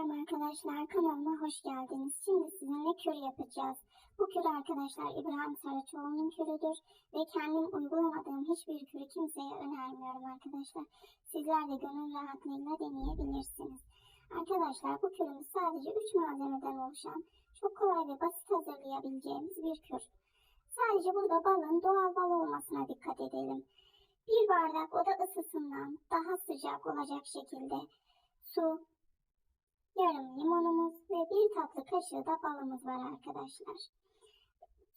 Selam arkadaşlar, kanalıma hoş geldiniz. Şimdi sizinle kür yapacağız. Bu kür arkadaşlar İbrahim Saraçoğlu'nun kürüdür ve kendim uygulamadığım hiçbir kürü kimseye önermiyorum arkadaşlar. Sizler de gönül rahatlığıyla deneyebilirsiniz. Arkadaşlar bu kürümüz sadece 3 malzemeden oluşan çok kolay ve basit hazırlayabileceğimiz bir kür. Sadece burada balın doğal bal olmasına dikkat edelim. Bir bardak oda ısısından daha sıcak olacak şekilde su, yarım limonumuz ve bir tatlı kaşığı da balımız var arkadaşlar.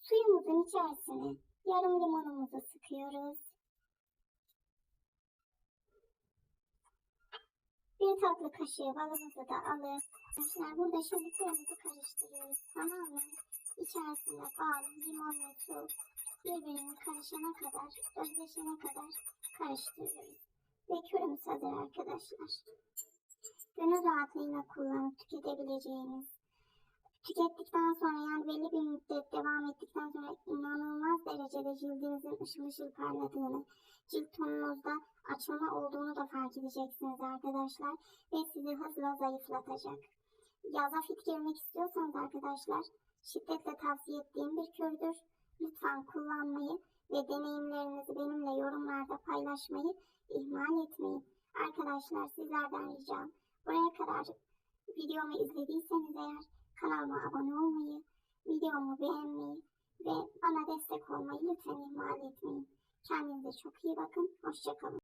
Suyumuzun içerisine yarım limonumuzu sıkıyoruz. Bir tatlı kaşığı balımızı da alıp arkadaşlar burada şimdi kırmızı karıştırıyoruz tamam mı? İçerisinde bal, limon ve su birbirine karışana kadar, özleşene kadar karıştırıyoruz. Ve kürümüz hazır arkadaşlar gönül rahatlığıyla kullanıp tüketebileceğiniz, tükettikten sonra yani belli bir müddet devam ettikten sonra inanılmaz derecede cildinizin ışıl ışıl parladığını, cilt tonunuzda açılma olduğunu da fark edeceksiniz arkadaşlar ve sizi hızla zayıflatacak. Yaza fit girmek istiyorsanız arkadaşlar şiddetle tavsiye ettiğim bir kürdür. Lütfen kullanmayı ve deneyimlerinizi benimle yorumlarda paylaşmayı ihmal etmeyin. Arkadaşlar sizlerden ricam Buraya kadar videomu izlediyseniz eğer kanalıma abone olmayı, videomu beğenmeyi ve bana destek olmayı lütfen ihmal etmeyin. Kendinize çok iyi bakın. Hoşçakalın.